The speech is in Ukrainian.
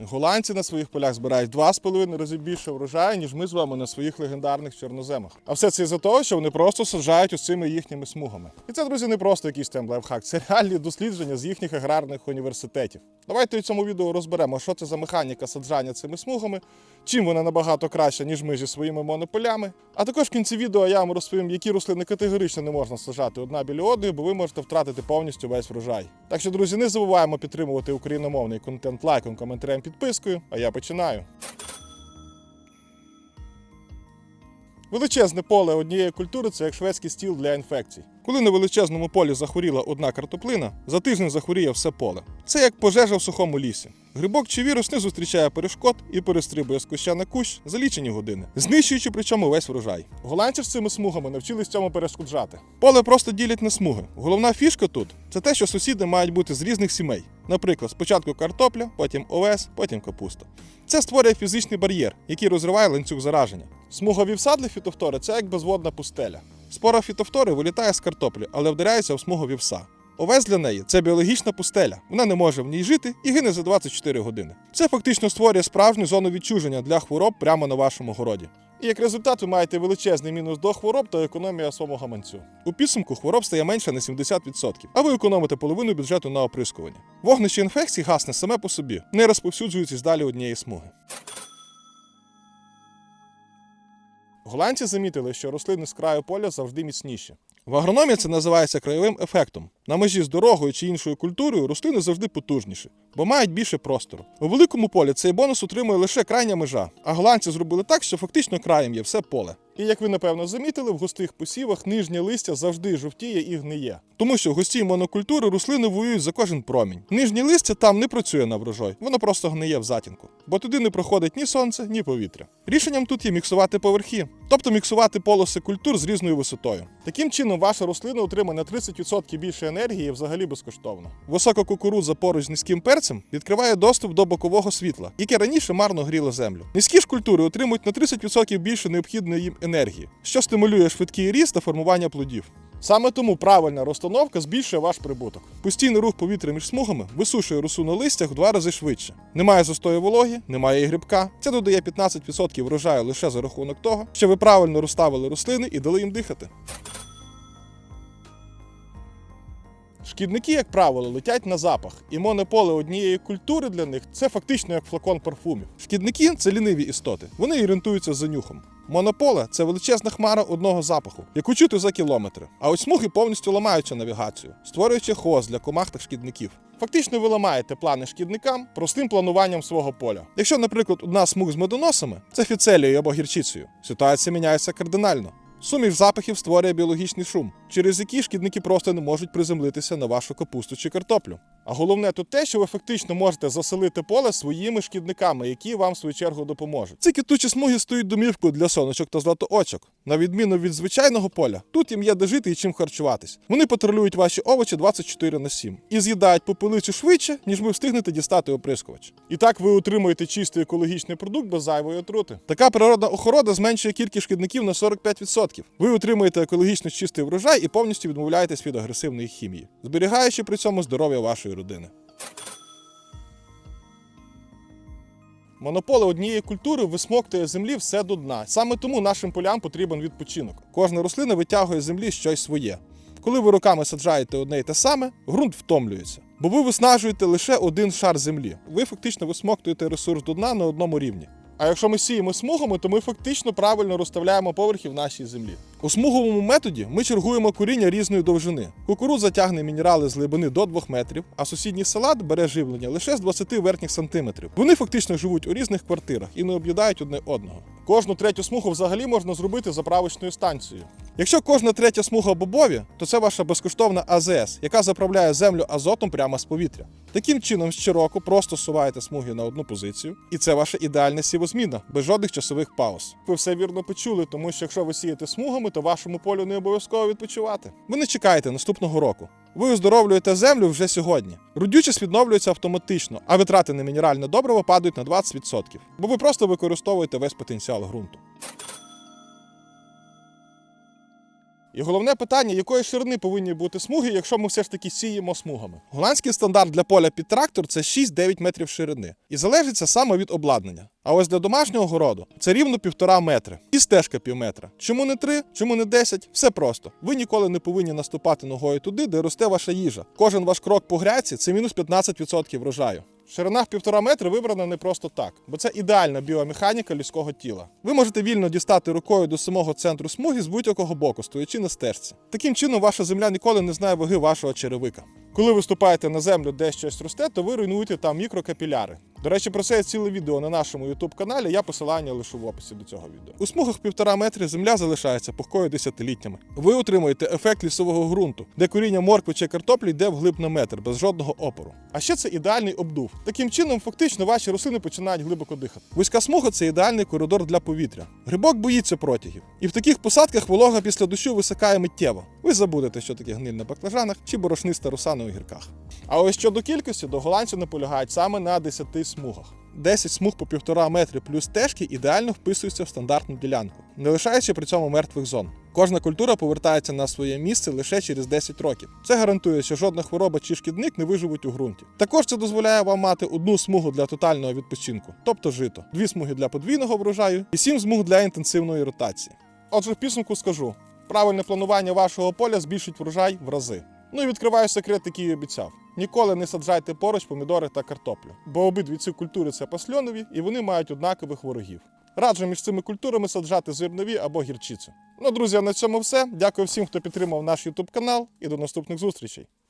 Голландці на своїх полях збирають 2,5 рази більше врожаю, ніж ми з вами на своїх легендарних чорноземах. А все це із-за того, що вони просто саджають цими їхніми смугами. І це, друзі, не просто якийсь там лайфхак, це реальні дослідження з їхніх аграрних університетів. Давайте у цьому відео розберемо, що це за механіка саджання цими смугами, чим вона набагато краща, ніж ми зі своїми монополями. А також в кінці відео я вам розповім, які рослини категорично не можна саджати одна біля одної, бо ви можете втратити повністю весь врожай. Так що, друзі, не забуваємо підтримувати україномовний контент лайком, коментарем, підпискою. А я починаю. Величезне поле однієї культури це як шведський стіл для інфекцій. Коли на величезному полі захворіла одна картоплина, за тиждень захворіє все поле. Це як пожежа в сухому лісі. Грибок чи вірус не зустрічає перешкод і перестрибує з куща на кущ за лічені години, знищуючи при цьому весь врожай. Голландці з цими смугами навчились цьому перешкоджати. Поле просто ділять на смуги. Головна фішка тут це те, що сусіди мають бути з різних сімей. Наприклад, спочатку картопля, потім овес, потім капуста. Це створює фізичний бар'єр, який розриває ланцюг зараження. Смуга вівса для фітофтори це як безводна пустеля. Спора фітофтори вилітає з картоплі, але вдаряється в смугу вівса. Овес для неї це біологічна пустеля. Вона не може в ній жити і гине за 24 години. Це фактично створює справжню зону відчуження для хвороб прямо на вашому городі. І як результат ви маєте величезний мінус до хвороб та економія свого гаманцю. У підсумку хвороб стає менше на 70%, а ви економите половину бюджету на оприскування. Вогнище інфекцій гасне саме по собі, не розповсюджуючись далі однієї смуги. Голландці замітили, що рослини з краю поля завжди міцніші. В агрономії це називається краєвим ефектом. На межі з дорогою чи іншою культурою рослини завжди потужніші, бо мають більше простору. У великому полі цей бонус утримує лише крайня межа, а голландці зробили так, що фактично краєм є все поле. І як ви напевно замітили, в густих посівах нижнє листя завжди жовтіє і гниє. Тому що в густій монокультури рослини воюють за кожен промінь. Нижнє листя там не працює на врожай, воно просто гниє в затінку, бо туди не проходить ні сонце, ні повітря. Рішенням тут є міксувати поверхи, тобто міксувати полоси культур з різною висотою. Таким чином, ваша рослина отримає на 30% більше енергії взагалі безкоштовно. Висока кукурудза поруч з низьким перцем відкриває доступ до бокового світла, яке раніше марно гріло землю. Низькі ж культури отримують на 30% більше необхідної їм енергії, що стимулює швидкий ріст та формування плодів. Саме тому правильна розстановка збільшує ваш прибуток. Постійний рух повітря між смугами висушує росу на листях в два рази швидше. Немає застою вологи, немає і грибка. Це додає 15% врожаю лише за рахунок того, що ви правильно розставили рослини і дали їм дихати. Шкідники, як правило, летять на запах, і монополе однієї культури для них це фактично як флакон парфумів. Шкідники це ліниві істоти. Вони орієнтуються за нюхом. Монополе це величезна хмара одного запаху, яку чути за кілометри. А ось смуги повністю ламаються навігацію, створюючи хоз для комах та шкідників. Фактично, ви ламаєте плани шкідникам простим плануванням свого поля. Якщо, наприклад, одна смуг з медоносами це фіцелією або гірчицею, ситуація міняється кардинально. Суміш запахів створює біологічний шум, через який шкідники просто не можуть приземлитися на вашу капусту чи картоплю. А головне тут те, що ви фактично можете заселити поле своїми шкідниками, які вам в свою чергу допоможуть. Ці китучі смуги стають домівкою для соночок та златоочок. На відміну від звичайного поля, тут їм є де жити і чим харчуватись. Вони патрулюють ваші овочі 24 на 7 і з'їдають попелицю швидше, ніж ви встигнете дістати оприскувач. І так ви отримуєте чистий екологічний продукт без зайвої отрути. Така природна охорода зменшує кількість шкідників на 45%. Ви отримуєте екологічно чистий врожай і повністю відмовляєтесь від агресивної хімії, зберігаючи при цьому здоров'я вашої родини. Монополе однієї культури висмоктує землі все до дна. Саме тому нашим полям потрібен відпочинок. Кожна рослина витягує з землі щось своє. Коли ви роками саджаєте одне й те саме, ґрунт втомлюється. Бо ви виснажуєте лише один шар землі. Ви фактично висмоктуєте ресурс до дна на одному рівні. А якщо ми сіємо смугами, то ми фактично правильно розставляємо поверхи в нашій землі. У смуговому методі ми чергуємо коріння різної довжини. Кукурудза тягне мінерали з глибини до 2 метрів, а сусідній салат бере живлення лише з 20 верхніх сантиметрів. Вони фактично живуть у різних квартирах і не об'їдають одне одного. Кожну третю смугу взагалі можна зробити заправочною станцією. Якщо кожна третя смуга бобові, то це ваша безкоштовна АЗС, яка заправляє землю азотом прямо з повітря. Таким чином, щороку просто суваєте смуги на одну позицію, і це ваша ідеальна сівозміна, без жодних часових пауз. Ви все вірно почули, тому що якщо ви сієте смугами, то вашому полю не обов'язково відпочивати. Ви не чекаєте наступного року. Ви оздоровлюєте землю вже сьогодні. Родючість відновлюється автоматично, а витрати на мінеральне добриво падають на 20%, бо ви просто використовуєте весь потенціал ґрунту. І головне питання, якої ширини повинні бути смуги, якщо ми все ж таки сіємо смугами. Голландський стандарт для поля під трактор це 6-9 метрів ширини. І залежить це саме від обладнання. А ось для домашнього городу це рівно півтора метри. І стежка пів метра. Чому не три, чому не 10? Все просто. Ви ніколи не повинні наступати ногою туди, де росте ваша їжа. Кожен ваш крок по гряці це мінус 15% врожаю. Ширина в півтора метри вибрана не просто так, бо це ідеальна біомеханіка людського тіла. Ви можете вільно дістати рукою до самого центру смуги з будь-якого боку, стоячи на стежці. Таким чином, ваша земля ніколи не знає ваги вашого черевика. Коли ви ступаєте на землю, де щось росте, то ви руйнуєте там мікрокапіляри. До речі, про це є ціле відео на нашому youtube каналі. Я посилання лишу в описі до цього відео. У смугах півтора метри земля залишається пухкою десятиліттями. Ви отримуєте ефект лісового ґрунту, де коріння моркви чи картоплі йде вглиб на метр без жодного опору. А ще це ідеальний обдув. Таким чином, фактично, ваші рослини починають глибоко дихати. Вузька смуга це ідеальний коридор для повітря. Грибок боїться протягів. І в таких посадках волога після дощу висихає миттєво. Ви забудете, що таке гниль на баклажанах чи борошниста руса на огірках. А ось щодо кількості, то голландці наполягають саме на 10 смугах. 10 смуг по півтора метри плюс стежки ідеально вписуються в стандартну ділянку, не лишаючи при цьому мертвих зон. Кожна культура повертається на своє місце лише через 10 років. Це гарантує, що жодна хвороба чи шкідник не виживуть у ґрунті. Також це дозволяє вам мати одну смугу для тотального відпочинку, тобто жито, дві смуги для подвійного врожаю і сім смуг для інтенсивної ротації. Отже, в підсумку скажу: правильне планування вашого поля збільшить врожай в рази. Ну і відкриваю секрет, який обіцяв. Ніколи не саджайте поруч помідори та картоплю, бо обидві ці культури це пасльонові і вони мають однакових ворогів. Раджу між цими культурами саджати зернові або гірчицю. Ну, друзі, на цьому все. Дякую всім, хто підтримав наш YouTube канал, і до наступних зустрічей.